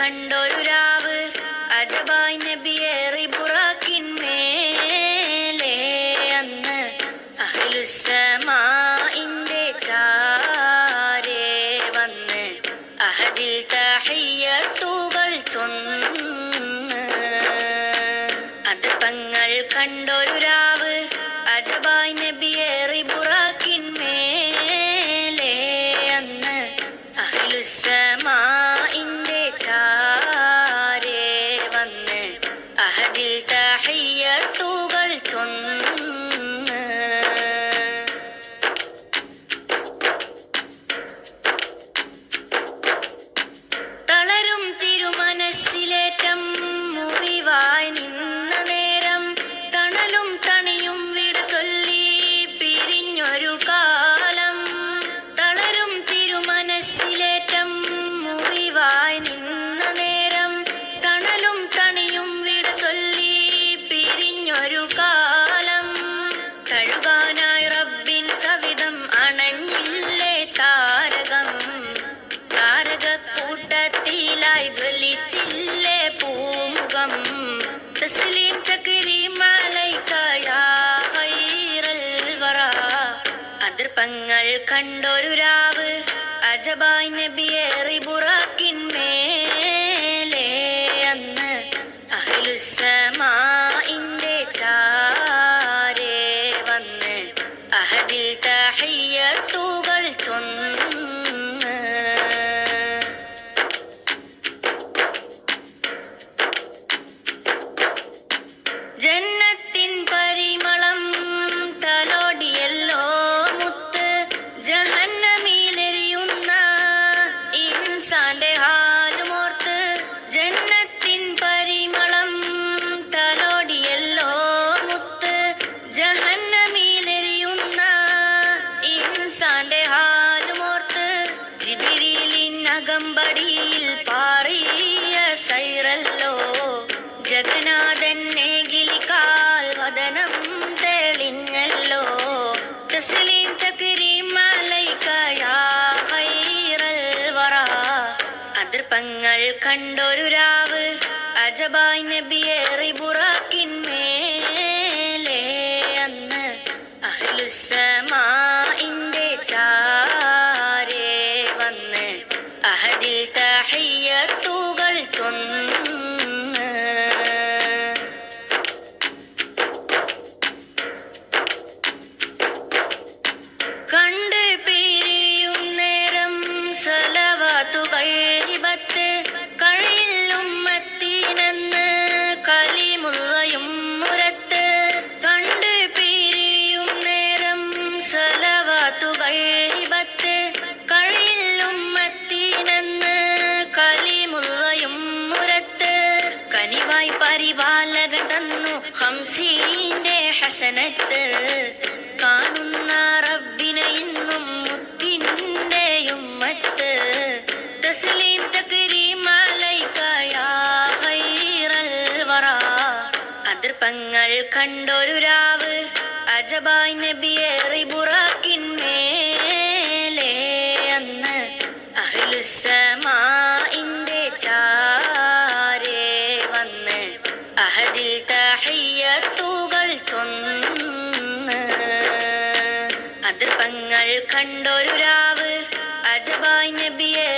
കണ്ടൊരു രാവ് അജബായ് നബിയേറി ബുറാക്കിന്മേലേ അന്ന് അഹ്ലുസമാഇന്റെ ചാരേ വന്ന് അഹദിൽ തഹിയ്യത്തുകൾ ചൊന്ന്. അതപ്പങ്ങൾ കണ്ടൊരു രാവ് അജബായ് തഴുകാനായി റബ്ബിൻ സവിധം അണഞ്ഞില്ലേ താരകം. താരകക്കൂട്ടത്തിലായി ജ്വലിച്ചില്ലേ പൂമുഖം. തസ്ലീം അതിർപ്പങ്ങൾ കണ്ടൊരു രാവ്. അജബായ് നബിയേറി ബുറാക്കിന്മേലേ ജിബിരിലിൻ അകമ്പടിയിൽ പാറിയ സൈറല്ലോ. ജഗന്നാഥൻ നേകിലിക്കാൽ വദനം തെളിഞ്ഞല്ലോ. തസ്ലീം തക്രീം അലൈക യാ ഖൈറൽ വറ അതിർപ്പങ്ങൾ കണ്ടൊരു രാവ്. അജബായ് നബിയേറി ബുറാക്കിന്മേലേ കനിവായി പരിപാലകൻ തന്നു ഹംസീന്റെ ഹസനത്ത്. കാണുന്ന റബ്ബിനെ ഇന്നും മുത്തിന്റെ ഉമ്മത്ത് തസ്ലീം യാ അതിർപ്പങ്ങൾ കണ്ടൊരു രാവ്. അജബായ് നബിയേറി ബുറാക്കിന്മേലേ തഹിയ്യത്തുകൾ ചൊന്ന്. അതിർപ്പങ്ങൾ കണ്ടൊരു രാവ്. അജബായ് നബിയേറി ബുറാ